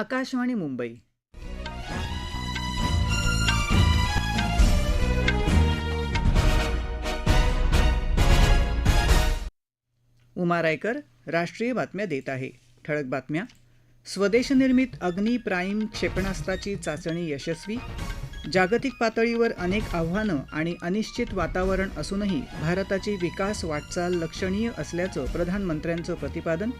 आकाशवाणी मुंबई. उमा रायकर राष्ट्रीय बातम्या देत आहे. ठळक बातम्या. स्वदेशनिर्मित अग्नी प्राईम क्षेपणास्त्राची चाचणी यशस्वी. जागतिक पातळीवर अनेक आव्हानं आणि अनिश्चित वातावरण असूनही भारताची विकास वाटचाल लक्षणीय असल्याचं प्रधानमंत्र्यांचं प्रतिपादन.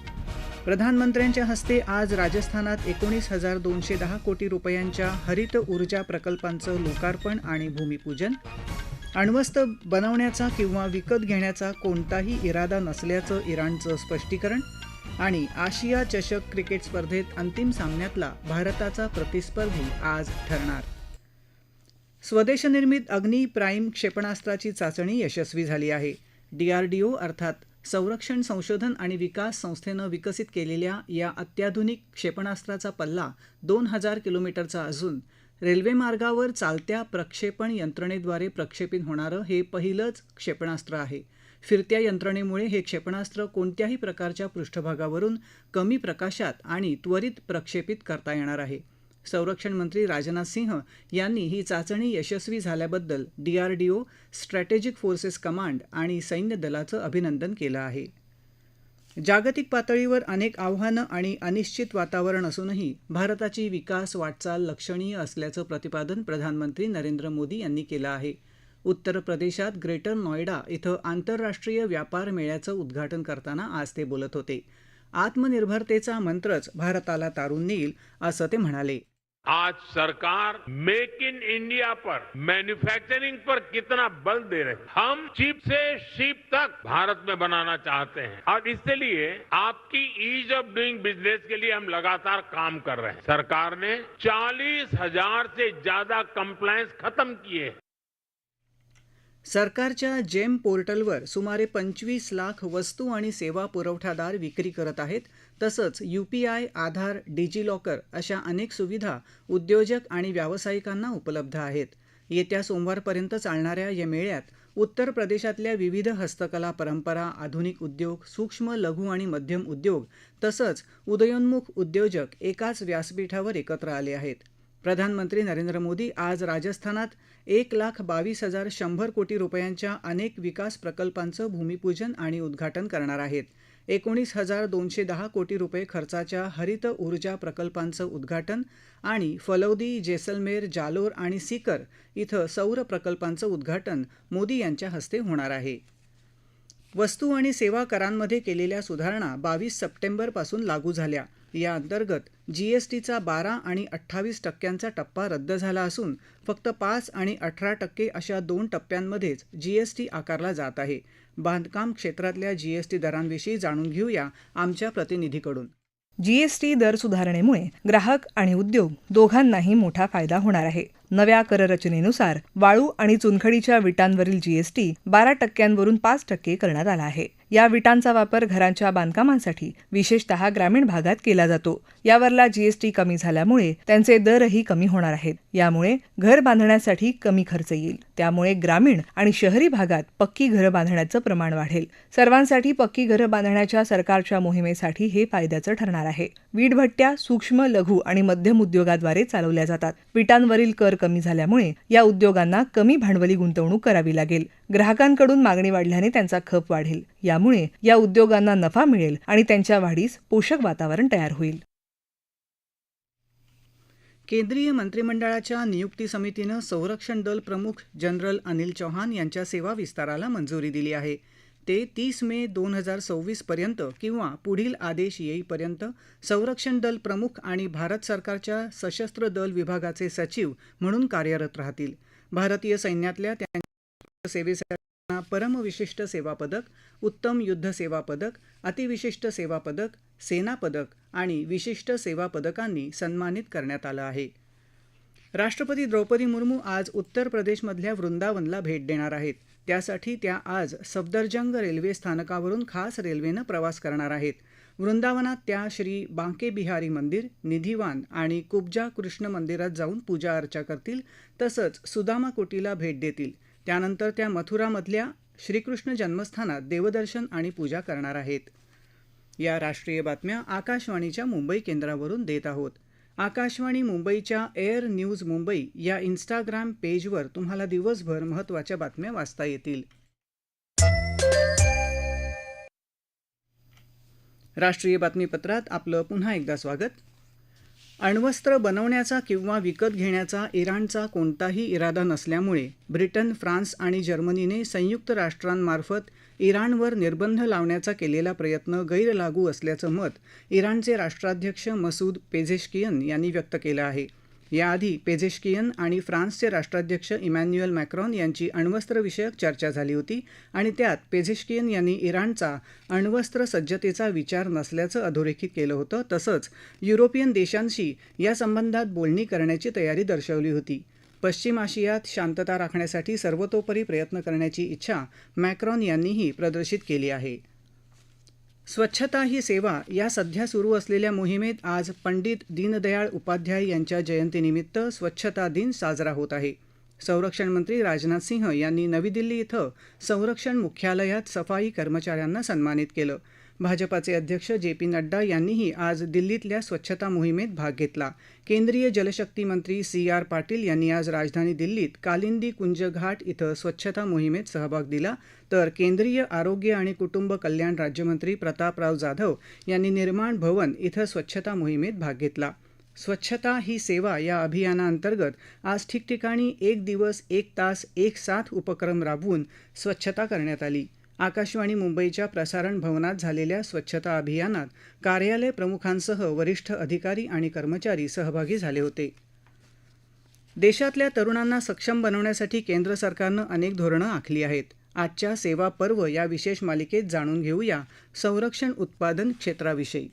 प्रधानमंत्र्यांच्या हस्ते आज राजस्थानात एकोणीस हजार दोनशे दहा कोटी रुपयांच्या हरित ऊर्जा प्रकल्पांचं लोकार्पण आणि भूमिपूजन. अण्वस्त्र बनवण्याचा किंवा विकत घेण्याचा कोणताही इरादा नसल्याचं इराणचं स्पष्टीकरण आणि आशिया चषक क्रिकेट स्पर्धेत अंतिम सामन्यातला भारताचा प्रतिस्पर्धी आज ठरणार. स्वदेशनिर्मित अग्नी प्राईम क्षेपणास्त्राची चाचणी यशस्वी झाली आहे. डीआरडीओ अर्थात संरक्षण संशोधन आणि विकास संस्थेनं विकसित केलेल्या या अत्याधुनिक क्षेपणास्त्राचा पल्ला दोन हजार किलोमीटरचा असून रेल्वेमार्गावर चालत्या प्रक्षेपण यंत्रणेद्वारे प्रक्षेपित होणारं हे पहिलंच क्षेपणास्त्र आहे. फिरत्या यंत्रणेमुळे हे क्षेपणास्त्र कोणत्याही प्रकारच्या पृष्ठभागावरून कमी प्रकाशात आणि त्वरित प्रक्षेपित करता येणार आहे. संरक्षण मंत्री राजनाथ सिंह यांनी ही चाचणी यशस्वी झाल्याबद्दल डीआरडीओ स्ट्रॅटेजिक फोर्सेस कमांड आणि सैन्य दलाचं अभिनंदन केलं आहे. जागतिक पातळीवर अनेक आव्हानं आणि अनिश्चित वातावरण असूनही भारताची विकास वाटचाल लक्षणीय असल्याचं प्रतिपादन प्रधानमंत्री नरेंद्र मोदी यांनी केलं आहे. उत्तर प्रदेशात ग्रेटर नॉयडा इथं आंतरराष्ट्रीय व्यापार मेळ्याचं उद्घाटन करताना आज ते बोलत होते. आत्मनिर्भरतेचा मंत्रच भारताला तारून नेईल असं ते म्हणाले. आज सरकार मेक इन इंडिया पर मैन्युफैक्चरिंग पर कितना बल दे रहे हैं। हम चिप से शिप तक भारत में बनाना चाहते हैं। और इसके लिए आपकी ईज ऑफ़ डूइंग बिज़नेस के लिए हम लगातार काम कर रहे हैं। सरकार ने चालीस हज़ार से ज़्यादा कंप्लायंस खत्म किए हैं। सरकारच्या जेम पोर्टलवर सुमारे पंचवीस लाख वस्तू आणि सेवा पुरवठादार विक्री करत आहेत. तसंच यूपीआय आधार डिजिलॉकर अशा अनेक सुविधा उद्योजक आणि व्यावसायिकांना उपलब्ध आहेत. येत्या सोमवारपर्यंत चालणाऱ्या या मेळ्यात उत्तर प्रदेशातल्या विविध हस्तकला परंपरा आधुनिक उद्योग सूक्ष्म लघु आणि मध्यम उद्योग तसंच उदयोन्मुख उद्योजक एकाच व्यासपीठावर एकत्र आले आहेत. प्रधानमंत्री नरेंद्र मोदी आज राजस्थानात एक लाख बावीस हजार शंभर कोटी रुपयांच्या अनेक विकास प्रकल्पांचं भूमिपूजन आणि उद्घाटन करणार आहेत. एकोणीस हजार दोनशे दहा कोटी रुपये खर्चाच्या हरित ऊर्जा प्रकल्पांचं उद्घाटन आणि फलौदी जेसलमेर जालोर आणि सीकर इथं सौर प्रकल्पांचं उद्घाटन मोदी यांच्या हस्ते होणार आहे. वस्तू आणि सेवा करांमध्ये केलेल्या सुधारणा बावीस सप्टेंबरपासून लागू झाल्या. या अंतर्गत जीएसटीचा बारा आणि अठ्ठावीस टक्क्यांचा टप्पा रद्द झाला असून फक्त पाच आणि अठरा टक्के अशा दोन टप्प्यांमध्येच जीएसटी आकारला जात आहे. बांधकाम क्षेत्रातल्या जीएसटी दरांविषयी जाणून घेऊया आमच्या प्रतिनिधीकडून. जीएसटी दर सुधारणेमुळे ग्राहक आणि उद्योग दोघांनाही मोठा फायदा होणार आहे. नव्या कररचनेनुसार वाळू आणि चुनखडीच्या विटांवरील जीएसटी बारा टक्क्यांवरून पाच टक्के करण्यात आला आहे. या विटांचा वापर घरांच्या बांधकामांसाठी विशेषतः ग्रामीण भागात केला जातो. यावरला जीएसटी कमी झाल्यामुळे त्यांचे दरही कमी होणार आहेत. यामुळे घर बांधण्यासाठी कमी खर्च येईल. त्यामुळे ग्रामीण आणि शहरी भागात पक्की घरं बांधण्याचं प्रमाण वाढेल. सर्वांसाठी पक्की घरं बांधण्याच्या सरकारच्या मोहिमेसाठी हे फायद्याचं ठरणार आहे. वीटभट्ट्या सूक्ष्म लघु आणि मध्यम उद्योगाद्वारे चालवल्या जातात. विटांवरील कर कमी झाल्यामुळे या उद्योगांना कमी भांडवली गुंतवणूक करावी लागेल. ग्राहकांकडून मागणी वाढल्याने त्यांचा खप वाढेल. यामुळे या उद्योगांना नफा मिळेल आणि त्यांच्या वाढीस पोषक वातावरण तयार होईल. केंद्रीय मंत्रिमंडळाच्या नियुक्ती समितीनं संरक्षण दल प्रमुख जनरल अनिल चौहान यांच्या सेवा विस्ताराला मंजुरी दिली आहे. ते तीस मे दोन हजार सव्वीसपर्यंत किंवा पुढील आदेश येईपर्यंत संरक्षण दल प्रमुख आणि भारत सरकारच्या सशस्त्र दल विभागाचे सचिव म्हणून कार्यरत राहतील. भारतीय सैन्यातल्या त्यांच्या सेवेसाठी परमविशिष्ट सेवा पदक उत्तम युद्ध सेवा पदक अतिविशिष्ट सेवा पदक सेना पदक आणि विशिष्ट सेवा पदकांनी सन्मानित करण्यात आलं आहे. राष्ट्रपती द्रौपदी मुर्मू आज उत्तर प्रदेशमधल्या वृंदावनला भेट देणार आहेत. त्यासाठी त्या आज सफदरजंग रेल्वे स्थानकावरून खास रेल्वेनं प्रवास करणार आहेत. वृंदावनात त्या श्री बांके बिहारी मंदिर निधिवान आणि कुब्जा कृष्ण मंदिरात जाऊन पूजा अर्चा करतील तसंच सुदामाकुटीला भेट देतील. त्यानंतर त्या मथुरामधल्या श्रीकृष्ण जन्मस्थानात देवदर्शन आणि पूजा करणार आहेत. या राष्ट्रीय बातम्या आकाशवाणीच्या मुंबई केंद्रावरून देत आहोत. आकाशवाणी मुंबईच्या एअर न्यूज मुंबई या इन्स्टाग्राम पेजवर तुम्हाला दिवसभर महत्त्वाच्या बातम्या वाचता येतील. राष्ट्रीय बातमीपत्रात आपलं पुन्हा एकदा स्वागत. अण्वस्त्र बनवण्याचा किंवा विकत घेण्याचा इराणचा कोणताही इरादा नसल्यामुळे ब्रिटन फ्रान्स आणि जर्मनीने संयुक्त राष्ट्रांमार्फत इराणवर निर्बंध लावण्याचा केलेला प्रयत्न गैरलागू असल्याचं मत इराणचे राष्ट्राध्यक्ष मसूद पेझेशकियन यांनी व्यक्त केलं आहे. याआधी पेझेशकियन आणि फ्रान्सचे राष्ट्राध्यक्ष इमॅन्युएल मॅक्रॉन यांची अण्वस्त्रविषयक चर्चा झाली होती आणि त्यात पेझेशकियन यांनी इराणचा अण्वस्त्र सज्जतेचा विचार नसल्याचं अधोरेखित केलं होतं. तसंच युरोपियन देशांशी या संबंधात बोलणी करण्याची तयारी दर्शवली होती. पश्चिम आशियात शांतता राखण्यासाठी सर्वतोपरी प्रयत्न करण्याची इच्छा मॅक्रॉन यांनीही प्रदर्शित केली आहे. स्वच्छता ही सेवा या सध्या सुरू असलेल्या मोहिमेत आज पंडित दीनदयाळ उपाध्याय यांच्या जयंतीनिमित्त स्वच्छता दिन साजरा होत आहे. संरक्षण मंत्री राजनाथ सिंह यांनी नवी दिल्ली इथं संरक्षण मुख्यालयात सफाई कर्मचाऱ्यांना सन्मानित केलं. भाजपाचे अध्यक्ष जे पी नड्डा यांनीही आज दिल्लीतल्या स्वच्छता मोहिमेत भाग घेतला. केंद्रीय जलशक्ती मंत्री सी आर पाटील यांनी आज राजधानी दिल्लीत कालिंदी कुंज घाट इथं स्वच्छता मोहिमेत सहभाग दिला. तर केंद्रीय आरोग्य आणि कुटुंब कल्याण राज्यमंत्री प्रतापराव जाधव यांनी निर्माण भवन इथं स्वच्छता मोहिमेत भाग घेतला. स्वच्छता ही सेवा या अभियानाअंतर्गत आज ठिकठिकाणी एक दिवस एक तास एक साथ उपक्रम राबवून स्वच्छता करण्यात आली. आकाशवाणी मुंबईच्या प्रसारण भवनात झालेल्या स्वच्छता अभियानात कार्यालय प्रमुखांसह वरिष्ठ अधिकारी आणि कर्मचारी सहभागी झाले होते. देशातल्या तरुणांना सक्षम बनवण्यासाठी केंद्र सरकारनं अनेक धोरणं आखली आहेत. आजच्या सेवा पर्व या विशेष मालिकेत जाणून घेऊया संरक्षण उत्पादन क्षेत्राविषयी.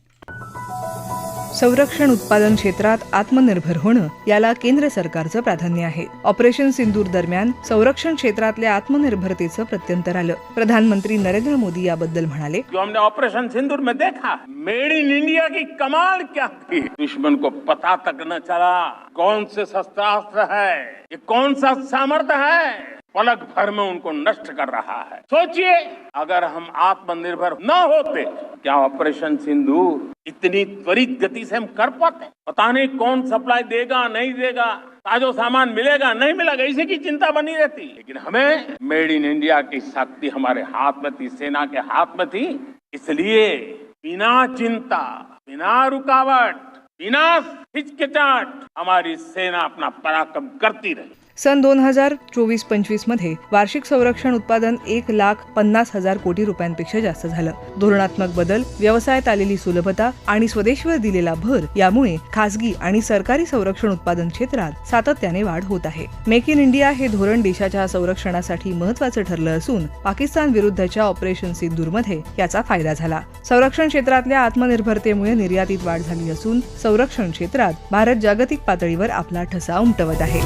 संरक्षण उत्पादन क्षेत्रात आत्मनिर्भर होणं याला केंद्र सरकारचं प्राधान्य आहे. ऑपरेशन सिंदूर दरम्यान संरक्षण क्षेत्रातल्या आत्मनिर्भरतेचं प्रत्यंतर आलं. प्रधानमंत्री नरेंद्र मोदी याबद्दल म्हणाले हमने ऑपरेशन सिंदूर में देखा मेड इन इंडिया की कमाल क्या थी। दुश्मन को पता तक न चला कौन से शस्त्रास्त्र है ये कौन सा सामर्थ्य है? पलक भर में उनको नष्ट कर रहा है। सोचिए, अगर हम आत्मनिर्भर न होते, क्या ऑपरेशन सिंदूर इतनी त्वरित गति से हम कर पाते? पता नहीं कौन सप्लाई देगा, नहीं देगा, ताजो सामान मिलेगा, नहीं मिलेगा, इसी की चिंता बनी रहती। लेकिन हमें मेड इन इंडिया की शक्ति हमारे हाथ में थी, सेना के हाथ में थी। इसलिए बिना चिंता, बिना रुकावट, बिना हिचकिचाहट, हमारी सेना अपना पराक्रम करती रही। सन दोन हजार चोवीस पंचवीसमध्ये वार्षिक संरक्षण उत्पादन एक लाख पन्नास हजार कोटी रुपयांपेक्षा जास्त झालं. धोरणात्मक बदल व्यवसायात आलेली सुलभता आणि स्वदेशीवर दिलेला भर यामुळे खासगी आणि सरकारी संरक्षण उत्पादन क्षेत्रात सातत्याने वाढ होत आहे. मेक इन इंडिया हे धोरण देशाच्या संरक्षणासाठी महत्वाचं ठरलं असून पाकिस्तान विरुद्धच्या ऑपरेशन सिंदूरमध्ये याचा फायदा झाला. संरक्षण क्षेत्रातल्या आत्मनिर्भरतेमुळे निर्यातीत वाढ झाली असून संरक्षण क्षेत्रात भारत जागतिक पातळीवर आपला ठसा उमटवत आहे.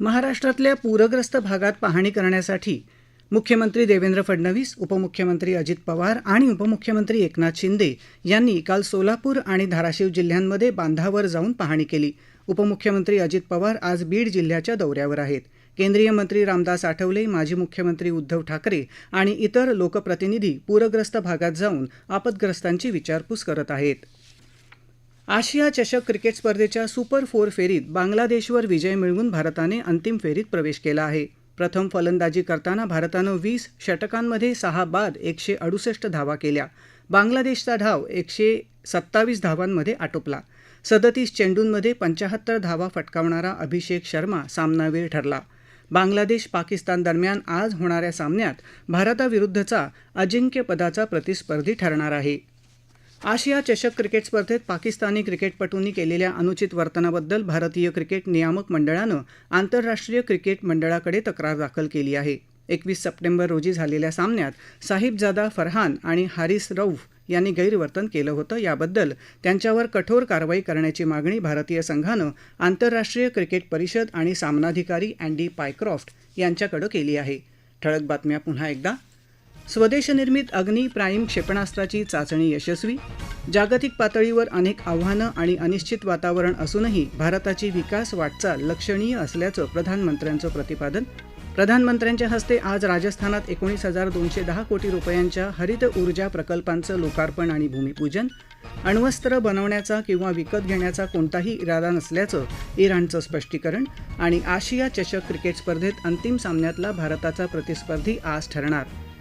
महाराष्ट्रातल्या पूरग्रस्त भागात पाहणी करण्यासाठी मुख्यमंत्री देवेंद्र फडणवीस उपमुख्यमंत्री अजित पवार आणि उपमुख्यमंत्री एकनाथ शिंदे यांनी काल सोलापूर आणि धाराशिव जिल्ह्यांमध्ये बांधावर जाऊन पाहणी केली. उपमुख्यमंत्री अजित पवार आज बीड जिल्ह्याच्या दौऱ्यावर आहेत. केंद्रीय मंत्री रामदास आठवले माजी मुख्यमंत्री उद्धव ठाकरे आणि इतर लोकप्रतिनिधी पूरग्रस्त भागात जाऊन आपदग्रस्तांची विचारपूस करत आहेत. आशिया चषक क्रिकेट स्पर्धेच्या सुपर फोर फेरीत बांगलादेशवर विजय मिळवून भारताने अंतिम फेरीत प्रवेश केला आहे. प्रथम फलंदाजी करताना भारतानं वीस षटकांमध्ये सहा बाद एकशे अडुसष्ट धावा केल्या. बांगलादेशचा धाव एकशे सत्तावीस धावांमध्ये आटोपला. सदतीस चेंडूंमध्ये पंचाहत्तर धावा फटकावणारा अभिषेक शर्मा सामनावीर ठरला. बांगलादेश पाकिस्तान दरम्यान आज होणाऱ्या सामन्यात भारताविरुद्धचा अजिंक्यपदाचा प्रतिस्पर्धी ठरणार आहे. आशिया चषक क्रिकेट स्पर्धेत पाकिस्तानी क्रिकेटपटूंनी केलेल्या अनुचित वर्तनाबद्दल भारतीय क्रिकेट नियामक मंडळानं आंतरराष्ट्रीय क्रिकेट मंडळाकडे तक्रार दाखल केली आहे. एकवीस सप्टेंबर रोजी झालेल्या सामन्यात साहिबजादा फरहान आणि हारिस रौफ यांनी गैरवर्तन केलं होतं. याबद्दल त्यांच्यावर कठोर कारवाई करण्याची मागणी भारतीय संघानं आंतरराष्ट्रीय क्रिकेट परिषद आणि सामनाधिकारी अँडी पायक्रॉफ्ट यांच्याकडे केली आहे. ठळक बातम्या पुन्हा एकदा. स्वदेशनिर्मित अग्नी प्राईम क्षेपणास्त्राची चाचणी यशस्वी जागतिक पातळीवर अनेक आव्हानं आणि अनिश्चित वातावरण असूनही भारताची विकास वाटचाल लक्षणीय असल्याचं प्रधानमंत्र्यांचं प्रतिपादन. प्रधानमंत्र्यांच्या हस्ते आज राजस्थानात एकोणीस हजार दोनशे दहा कोटी रुपयांच्या हरित ऊर्जा प्रकल्पांचं लोकार्पण आणि भूमिपूजन अण्वस्त्र बनवण्याचा किंवा विकत घेण्याचा कोणताही इरादा नसल्याचं इराणचं स्पष्टीकरण आणि आशिया चषक क्रिकेट स्पर्धेत अंतिम सामन्यातला भारताचा प्रतिस्पर्धी आज ठरणार.